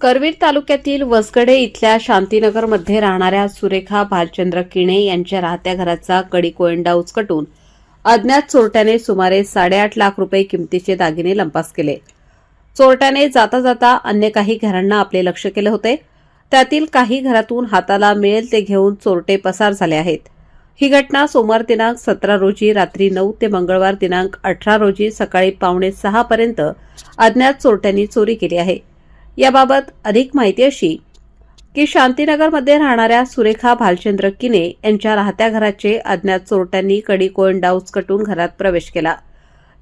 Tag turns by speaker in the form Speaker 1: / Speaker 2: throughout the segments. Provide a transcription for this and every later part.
Speaker 1: करवीर तालुक्यातील वसगडे इथल्या शांतीनगरमध्ये राहणाऱ्या सुरेखा भालचंद्र किणे यांच्या राहत्या घराचा कडी कोयंडा उचकटून अज्ञात चोरट्याने सुमारे साडेआठ लाख रुपये किमतीचे दागिने लंपास केले. चोरट्याने जाता जाता अन्य काही घरांना आपले लक्ष केले होते. त्यातील काही घरातून हाताला मिळेल ते घेऊन चोरटे पसार झाले आहेत. ही घटना सोमवार दिनांक सतरा रोजी रात्री नऊ ते मंगळवार दिनांक अठरा रोजी सकाळी पावणे सहापर्यंत अज्ञात चोरट्यांनी चोरी केली आहे. याबाबत अधिक माहिती अशी की शांतीनगरमध्ये राहणाऱ्या सुरेखा भालचंद्र किने यांच्या राहत्या घराचे अज्ञात चोरट्यांनी कडी कोयंडा उचकटून घरात प्रवेश केला.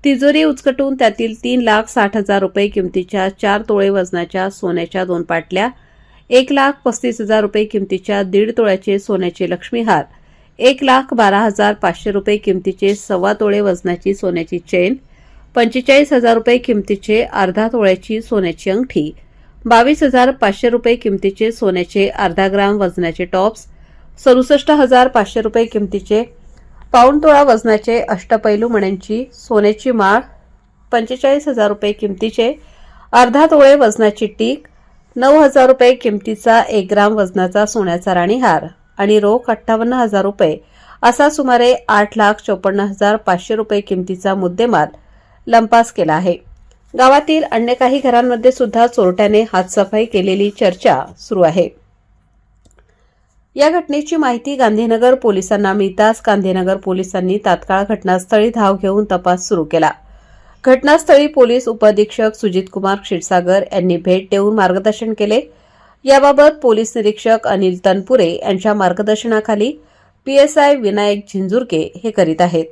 Speaker 1: तिजोरी उचकटून त्यातील तीन लाख साठ हजार रुपये किमतीच्या चार तोळे वजनाच्या सोन्याच्या दोन पाटल्या एक लाख पस्तीस हजार रुपये किमतीच्या दीड तोळ्याचे सोन्याचे लक्ष्मीहार एक लाख बारा हजार पाचशे रुपये किमतीचे सव्वा तोळे वजनाची सोन्याची चेन पंचेचाळीस हजार रुपये किमतीचे अर्धा तोळ्याची सोन्याची अंगठी बावीस हजार पाचशे रुपये किमतीचे सोन्याचे अर्धा ग्राम वजनाचे टॉप्स सदुसष्ट हजार पाचशे रुपये किमतीचे पाऊण तोळा वजनाचे अष्टपैलू मण्यांची सोन्याची माळ पंचेचाळीस हजार रुपये किमतीचे अर्धा तोळे वजनाची टीक नऊ हजार रुपये किमतीचा एक ग्राम वजनाचा सोन्याचा राणीहार आणि रोख अठ्ठावन्न हजार रुपये असा सुमारे आठ लाख चोपन्न हजार पाचशे रुपये किमतीचा मुद्देमाल लंपास केला आहे. गावातील अन्य काही घरांमध्ये सुद्धा चोरट्याने हातसफाई केलेली चर्चा सुरू आहे. या घटनेची माहिती गांधीनगर पोलिसांना मिळताच गांधीनगर पोलिसांनी तात्काळ घटनास्थळी धाव घेऊन तपास सुरू केला. घटनास्थळी पोलीस उपअधीक्षक सुजित कुमार क्षीरसागर यांनी भेट देऊन मार्गदर्शन केले. याबाबत पोलीस निरीक्षक अनिल तनपुरे यांच्या मार्गदर्शनाखाली पीएसआय विनायक झिंजुरके हे करीत आहेत.